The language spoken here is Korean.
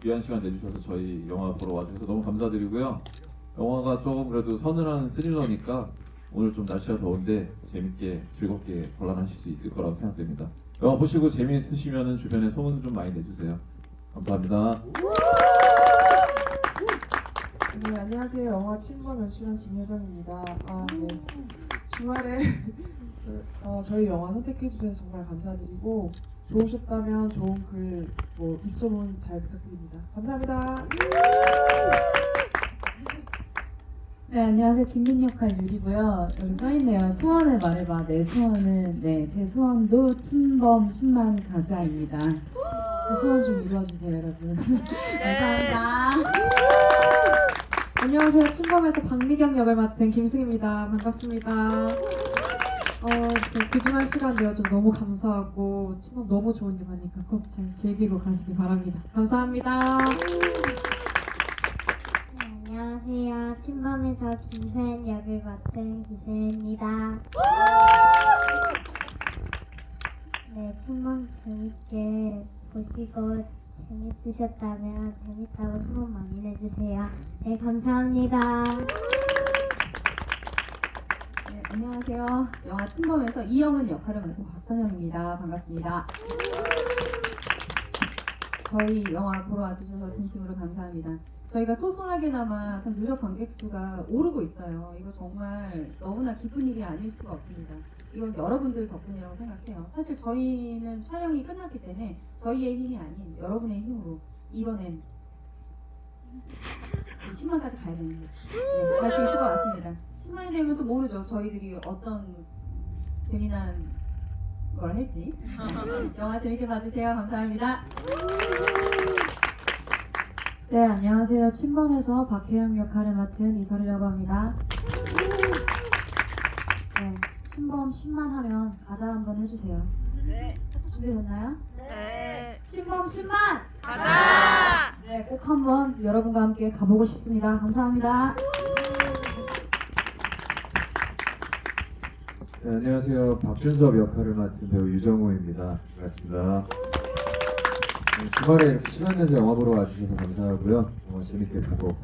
귀한 시간 내주셔서 저희 영화 보러 와주셔서 너무 감사드리고요. 영화가 조금 그래도 서늘한 스릴러니까 오늘 좀 날씨가 더운데 재밌게 즐겁게 관람하실 수 있을 거라고 생각됩니다. 영화 보시고 재미있으시면 주변에 소문 좀 많이 내주세요. 감사합니다. 네, 안녕하세요. 영화 친구 연출한 김효정입니다. 아, 네. 주말에 그, 어, 저희 영화 선택해 주셔서 정말 감사드리고 좋으셨다면 좋은 글, 뭐 입소문 잘 부탁드립니다. 감사합니다. 네, 안녕하세요. 김민 역할 유리고요. 여기 써있네요. 소원을 말해봐. 내 소원은, 네, 제 소원도 친범 10만 가자입니다. 제 소원 좀 이루어주세요, 여러분. 감사합니다. 안녕하세요. 친범에서 박미경 역을 맡은 김승입니다. 반갑습니다. 어, 그 귀중한 시간 내어줘서 너무 감사하고 친범 너무 좋은 영화니까 꼭 잘 즐기고 가시기 바랍니다. 감사합니다. 네, 안녕하세요. 친범에서 김소연 역을 맡은 기세입니다. 네, 친범 재밌게 보시고 재밌으셨다면 재밌다고 소문 많이 내주세요. 네, 감사합니다. 네, 안녕하세요. 영화 친범에서 이영은 역할을 맡은 박선영입니다. 반갑습니다. 저희 영화 보러 와주셔서 진심으로 감사합니다. 저희가 소소하게나마 참 누적 관객 수가 오르고 있어요. 이거 정말 너무나 기쁜 일이 아닐 수가 없습니다. 이건 여러분들 덕분이라고 생각해요. 사실 저희는 촬영이 끝났기 때문에 저희의 힘이 아닌 여러분의 힘으로 이뤄낸 10만까지 가야 되는 거죠. 네, 있을 것 같습니다. 10만이 되면 또 모르죠. 저희들이 어떤 재미난 걸 할지. 네, 영화 재밌게 봐주세요. 감사합니다. 네, 안녕하세요. 친범에서 박혜영 역할을 맡은 이설이라고 합니다. 네, 친범 10만 하면 가자 한번 해주세요. 네. 준비됐나요? 네. 친범 10만! 가자! 네, 꼭 한번 여러분과 함께 가보고 싶습니다. 감사합니다. 네, 안녕하세요. 박준섭 역할을 맡은 배우 유정호입니다. 반갑습니다. 네, 주말에 이렇게 시간 내서 영화 보러 와주셔서 감사하고요. 영화 재밌게 보고